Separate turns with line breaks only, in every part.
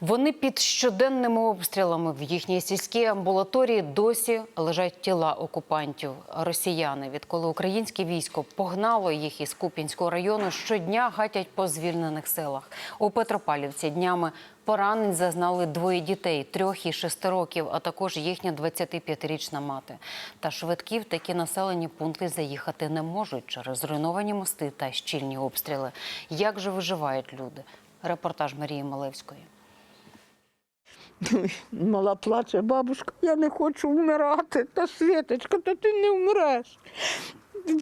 Вони під щоденними обстрілами в їхній сільській амбулаторії досі лежать тіла окупантів. Росіяни, відколи українське військо погнало їх із Куп'янського району, щодня гатять по звільнених селах. У Петропавлівці днями поранень зазнали двоє дітей трьох і шести років, а також їхня 25-річна мати. Та швидкі в такі населені пункти заїхати не можуть через зруйновані мости та щільні обстріли. Як же виживають люди? Репортаж Марії Малевської.
Мала плаче, бабушка, я не хочу вмирати. Та Світочка, та ти не вмреш.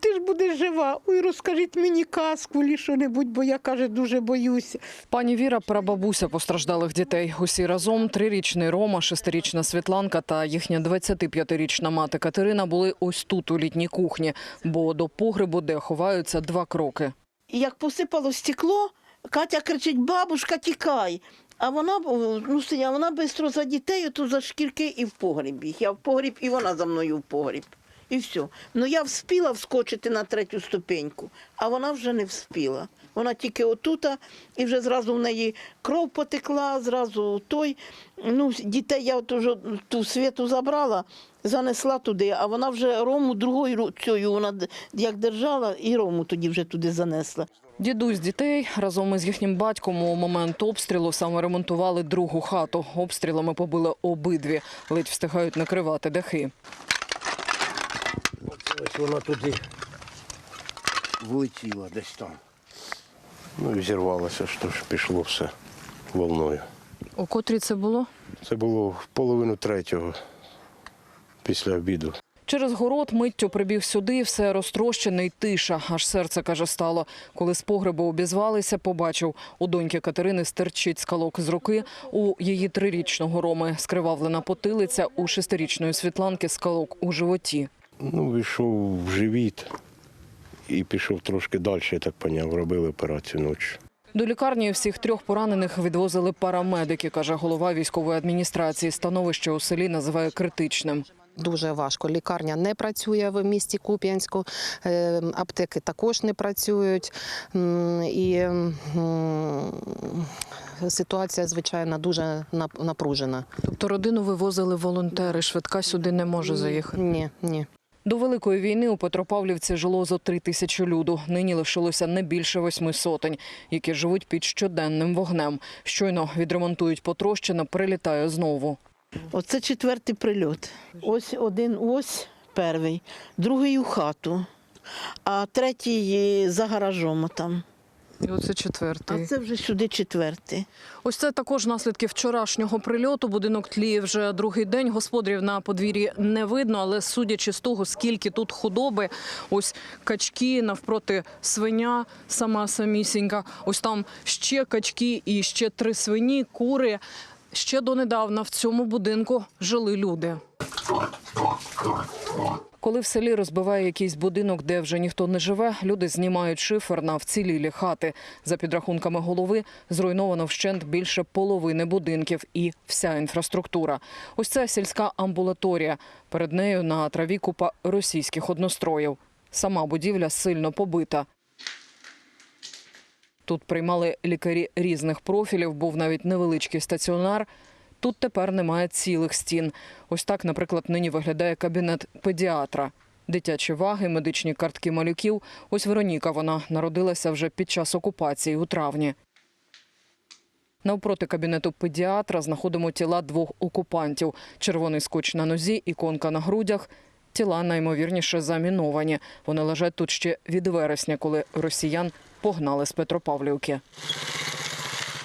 Ти ж будеш жива. Ой, розкажіть мені казку, лі що-небудь, бо я каже, дуже боюся.
Пані Віра прабабуся постраждалих дітей. Усі разом трирічний Рома, шестирічна Світланка та їхня 25-річна мати Катерина були ось тут, у літній кухні, бо до погребу, де ховаються два кроки.
І як посипало стекло, Катя кричить: бабушка, тікай. А вона ну, синя, вона швидко за дітей, то за шкірки і в погріб їх. Я в погріб, і вона за мною в погріб. І все. Ну я вспіла вскочити на третю ступеньку, а вона вже не вспіла. Вона тільки отута, і вже зразу в неї кров потекла, зразу той. Ну, дітей я от уже ту світу забрала, занесла туди, а вона вже рому другою ру- цією, вона як держала, і рому тоді вже туди занесла.
Дідусь дітей разом із їхнім батьком у момент обстрілу саме ремонтували другу хату. Обстрілами побили обидві, ледь встигають накривати дахи.
Ось вона туди влетіла десь там. Ну і зірвалося, що ж пішло все волною.
У котрій це було?
Це було в половину третього після обіду.
Через город миттю прибіг сюди, все розтрощене й тиша. Аж серце, каже, стало. Коли з погребу обізвалися, побачив, у доньки Катерини стерчить скалок з руки, у її трирічного Роми скривавлена потилиця, у шестирічної Світланки скалок у животі.
Ну, війшов в живіт і пішов трошки далі, я так поняв, робили операцію ночі.
До лікарні всіх трьох поранених відвозили парамедики, каже голова військової адміністрації. Становище у селі називає критичним.
Дуже важко. Лікарня не працює в місті Куп'янську, е, аптеки також не працюють. І ситуація, звичайно, дуже нап- напружена.
Тобто родину вивозили волонтери, швидка сюди не може заїхати.
Ні, ні.
До Великої війни у Петропавлівці жило зо три тисячі люду. Нині лишилося не більше восьми сотень, які живуть під щоденним вогнем. Щойно відремонтують потрощене, прилітає знову.
Оце четвертий прильот. Ось один ось перший, другий у хату, а третій за гаражом там.
І оце
А це вже сюди четвертий.
Ось це також наслідки вчорашнього прильоту. Будинок тліє вже другий день. Господарів на подвір'ї не видно, але судячи з того, скільки тут худоби, ось качки навпроти свиня, сама самісінька. Ось там ще качки і ще три свині, кури. Ще донедавна в цьому будинку жили люди. Коли в селі розбиває якийсь будинок, де вже ніхто не живе, люди знімають шифер на вцілілі хати. За підрахунками голови, зруйновано вщент більше половини будинків і вся інфраструктура. Ось це сільська амбулаторія. Перед нею на траві купа російських одностроїв. Сама будівля сильно побита. Тут приймали лікарі різних профілів, був навіть невеличкий стаціонар. Тут тепер немає цілих стін. Ось так, наприклад, нині виглядає кабінет педіатра. Дитячі ваги, медичні картки малюків. Ось Вероніка, вона народилася вже під час окупації у травні. Навпроти кабінету педіатра знаходимо тіла двох окупантів. Червоний скотч на нозі, іконка на грудях. Тіла наймовірніше заміновані. Вони лежать тут ще від вересня, коли росіян погнали з Петропавлівки.